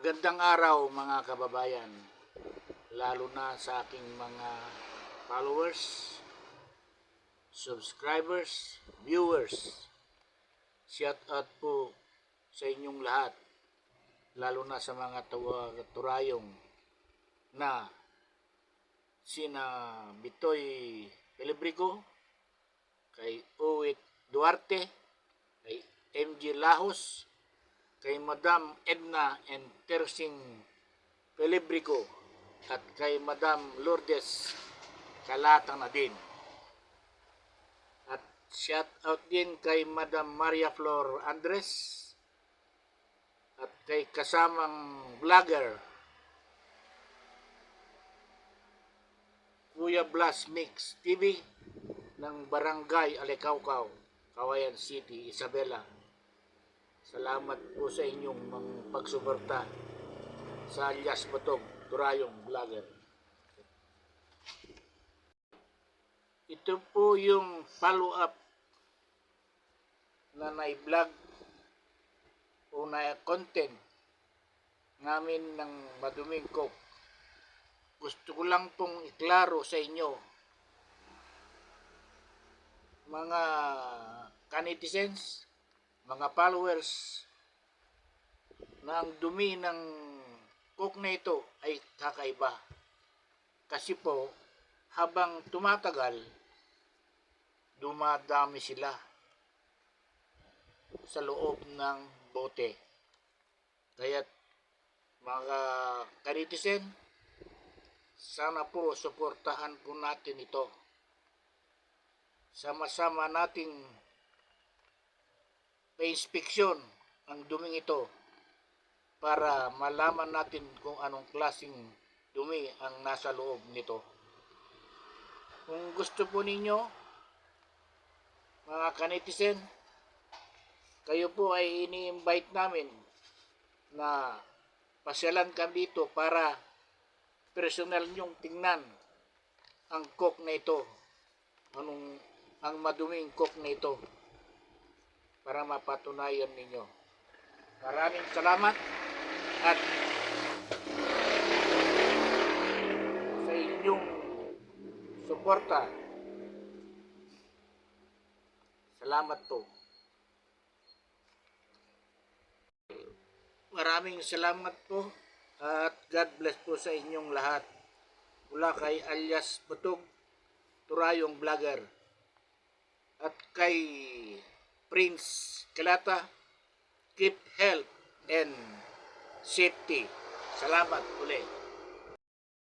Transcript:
Magandang araw mga kababayan, lalo na sa aking mga followers, subscribers, viewers. Shout out po sa inyong lahat, lalo na sa mga tuwa- turayong na sina Bitoy Pelebrico, kay Uwit Duarte, kay MG Lahos, kay Madam Edna and Tersing Pelebrico at kay Madam Lourdes Kalata na din. At shout out din kay Madam Maria Flor Andres at kay kasamang vlogger Kuya Blas Mix TV ng Barangay Alecaucao, Kawayan City, Isabela. Salamat po sa inyong mga pagsuporta sa alias Batog, Turayong Vlogger. Ito po yung follow-up na na-vlog o na content namin ng Maduming Cook. Gusto ko lang pong iklaro sa inyo mga kanitizens, mga followers na dumi ng cook na ito ay kakaiba. Kasi po, habang tumatagal, dumadami sila sa loob ng bote. Kaya mga kanitizen, sana po suportahan po natin ito. Sama-sama nating pa-inspeksyon ang duming ito para malaman natin kung anong klasing dumi ang nasa loob nito. Kung gusto po ninyo, mga kanitizen, kayo po ay ini-invite namin na pasyalan kami dito para personal nyong tingnan ang cook na ito. Anong ang maduming cook na ito para mapatunayan ninyo. Maraming salamat at sa inyong suporta. Salamat po. Maraming salamat po at God bless po sa inyong lahat. Mula kay alias Butog, Turayong Vlogger at kay Prince Kelata, keep health and safety. Salamat ulit.